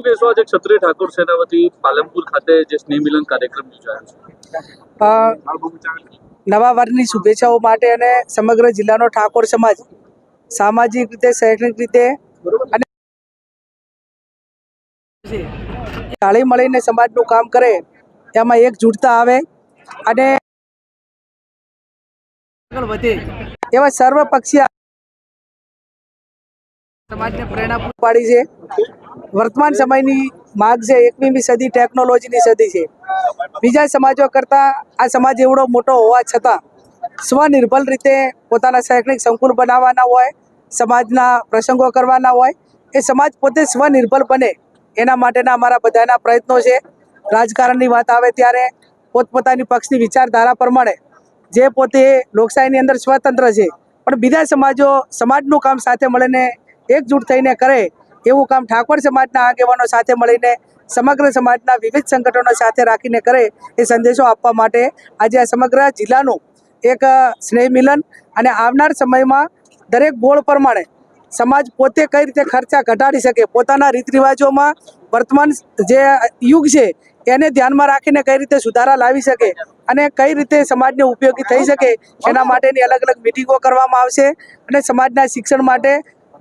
શું કહેશો આજે ક્ષત્રિય ઠાકોર સેના વતી પાલનપુર ખાતે જે સ્નેહ મિલન કાર્યક્રમ યોજાયો છે. નવા વર્ષની શુભેચ્છાઓ માટે અને સમગ્ર જિલ્લાનો ઠાકોર સમાજ સામાજિક રીતે, શૈક્ષણિક રીતે અને તાળી મળીને સમાજનું કામ કરે, એમાં એકજૂટતા આવે અને એવા સર્વપક્ષીય સમાજને પ્રેરણા પૂરી પાડી છે. વર્તમાન સમયની માગ છે, એકવીમી સદી ટેકનોલોજીની સદી છે. બીજા સમાજો કરતાં આ સમાજ એવડો મોટો હોવા છતાં સ્વનિર્ભર રીતે પોતાના શૈક્ષણિક સંકુલ બનાવવાના હોય, સમાજના પ્રસંગો કરવાના હોય, એ સમાજ પોતે સ્વનિર્ભર બને એના માટેના અમારા બધાના પ્રયત્નો છે. રાજકારણની વાત આવે ત્યારે પોતપોતાની પક્ષની વિચારધારા પ્રમાણે જે પોતે લોકશાહીની અંદર સ્વતંત્ર છે, પણ બીજા સમાજો સમાજનું કામ સાથે મળીને એકજૂટ થઈને કરે એવું કામ ઠાકોર સમાજના આગેવાનો સાથે મળીને સમગ્ર સમાજના વિવિધ સંગઠનો સાથે રાખીને કરે એ સંદેશો આપવા માટે આજે આ સમગ્ર જિલ્લાનું એક સ્નેહ મિલન અને આવનાર સમયમાં દરેક બોળ પ્રમાણે સમાજ પોતે કઈ રીતે ખર્ચા ઘટાડી શકે, પોતાના રીત રિવાજોમાં વર્તમાન જે યુગ છે એને ધ્યાનમાં રાખીને કઈ રીતે સુધારા લાવી શકે અને કઈ રીતે સમાજને ઉપયોગી થઈ શકે, એના માટેની અલગ અલગ મિટિંગો કરવામાં આવશે અને સમાજના શિક્ષણ માટે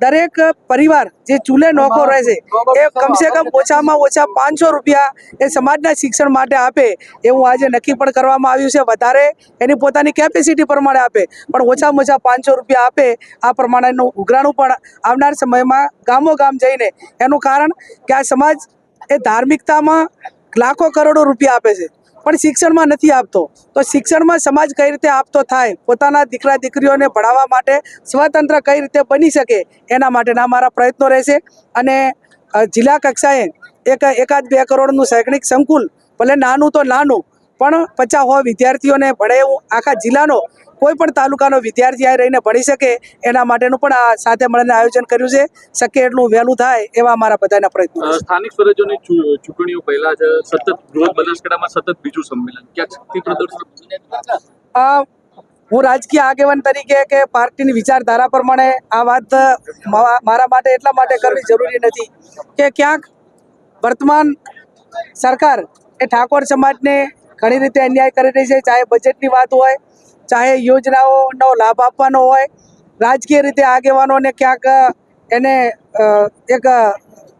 દરેક પરિવાર જે ચૂલે નોખો રહેશે એ કમસે કમ ઓછામાં ઓછા પાંચસો રૂપિયા એ સમાજના શિક્ષણ માટે આપે, એવું આજે નક્કી પણ કરવામાં આવ્યું છે. વધારે એની પોતાની કેપેસિટી પ્રમાણે આપે, પણ ઓછામાં ઓછા પાંચસો રૂપિયા આપે, આ પ્રમાણેનું ઉઘરાણું પણ આવનાર સમયમાં ગામો ગામ જઈને એનું કારણ કે આ સમાજ એ ધાર્મિકતામાં લાખો કરોડો રૂપિયા આપે છે. પણ શિક્ષણમાં નથી આપતો. તો શિક્ષણમાં સમાજ કઈ રીતે આપતો થાય? પોતાના દીકરા દીકરીઓને ભણાવવા માટે સ્વતંત્ર કઈ રીતે બની શકે? એના માટેના મારા પ્રયત્નો રહેશે. અને જિલ્લા કક્ષાએ એક, એકાદ બે કરોડનું શૈક્ષણિક સંકુલ, ભલે નાનું તો નાનું, પણ પચાસ હો વિદ્યાર્થીઓને ભણે એવું આખા જિલ્લાનો કોઈ પણ તાલુકાનો વિદ્યાર્થી આ રહીને ભણી શકે એના માટેનું પણ આ સાથે મળીને આયોજન કર્યું છે. શક્ય એટલું વહેલું થાય એવા અમારા બધાના પ્રયત્નો સ્થાનિક સ્વરાજ્યોની ચૂંટણીઓ પહેલા જ સતત બૃહદ બનાસકાંઠામાં સતત બીજું સંમેલન. શક્તિ પ્રદર્શન? હું રાજકીય આગેવાન તરીકે કે પાર્ટીની વિચારધારા પ્રમાણે આ વાત મારા માટે એટલા માટે કરવી જરૂરી નથી કે ક્યાંક વર્તમાન સરકાર એ ઠાકોર સમાજને ઘણી રીતે અન્યાય કરી રહી છે. ચાહે બજેટની વાત હોય ચાહે યોજનાઓનો લાભ આપવાનો હોય, રાજકીય રીતે આગેવાનોને ક્યાંક એને એક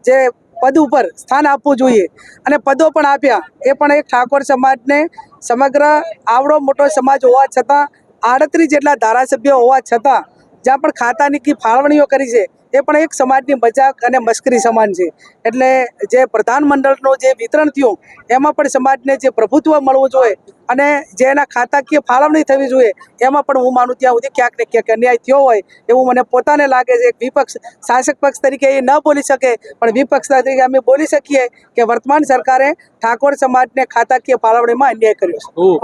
જે પદ ઉપર સ્થાન આપવું જોઈએ અને પદો પણ આપ્યા, એ પણ એક ઠાકોર સમાજને સમગ્ર આવડો મોટો સમાજ હોવા છતાં, આડત્રીસ જેટલા ધારાસભ્યો હોવા છતાં જ્યાં પણ ખાતાની ફાળવણીઓ કરી છે, એ પણ એક સમાજની મજાક અને મશ્કરી સમાન છે. એટલે જે પ્રધાનમંડળનું જે વિતરણ થયું, એમાં પણ સમાજને જે પ્રભુત્વ મળવું જોઈએ અને જે એના ખાતાકીય ફાળવણી થવી જોઈએ, એમાં પણ હું માનું ત્યાં સુધી ક્યાંક ને ક્યાંક અન્યાય થયો હોય, એવું મને પોતાને લાગે છે. વિપક્ષ, શાસક પક્ષ તરીકે એ ન બોલી શકે, પણ વિપક્ષ તરીકે અમે બોલી શકીએ કે વર્તમાન સરકારે ઠાકોર સમાજને ખાતાકીય ફાળવણીમાં અન્યાય કર્યો છે.